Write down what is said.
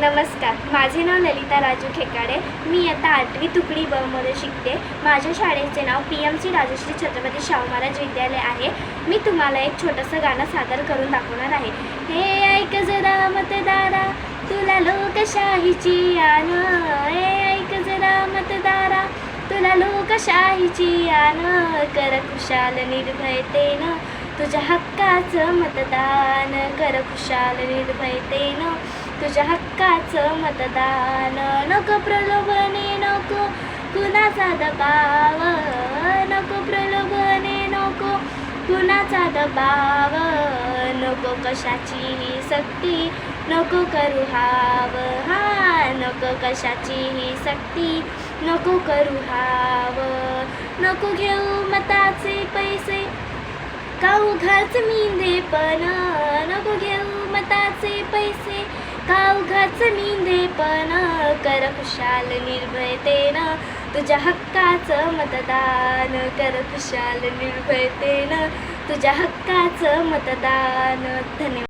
नमस्कार माझे नाव ललिता राजू खेकाडे मी आता आठवी तुकडी ब मध्ये शिकते. माझ्या शाळेचे नाव P M C Rajashree Chhatrapati Shahu Maharaj Vidyalaya आहे. मी तुम्हाला एक छोटंसं गाणं सादर करून दाखवणार आहे. हे ऐक जरा मतदारा तुला लोकशाहीची आन हे ऐक जरा मतदारा तुला लोकशाहीची आन कर खुशाल निर्भयतेनं तुझ्या हक्काचं मतदान. कर खुशाल निर्भयतेनं तुझ्या हक्काचं मतदान नको प्रलोभने नको कुणाचा दबाव? नको प्रलोभने नको कुणाचा दबाव? नको कशाचीही सक्ती नको करू हाव? हा नको कशाचीही सक्ती नको करू हाव? नको घेऊ मताचे पैसे काऊ उघाच मी पण? नको घेऊ मताचे पैसे काऊ घाच पण कर खुशाल निर्भयतेनं तुझ्या हक्काचं मतदान कर खुशाल निर्भयतेनं तुझ्या हक्काचं मतदान. धन्यवाद.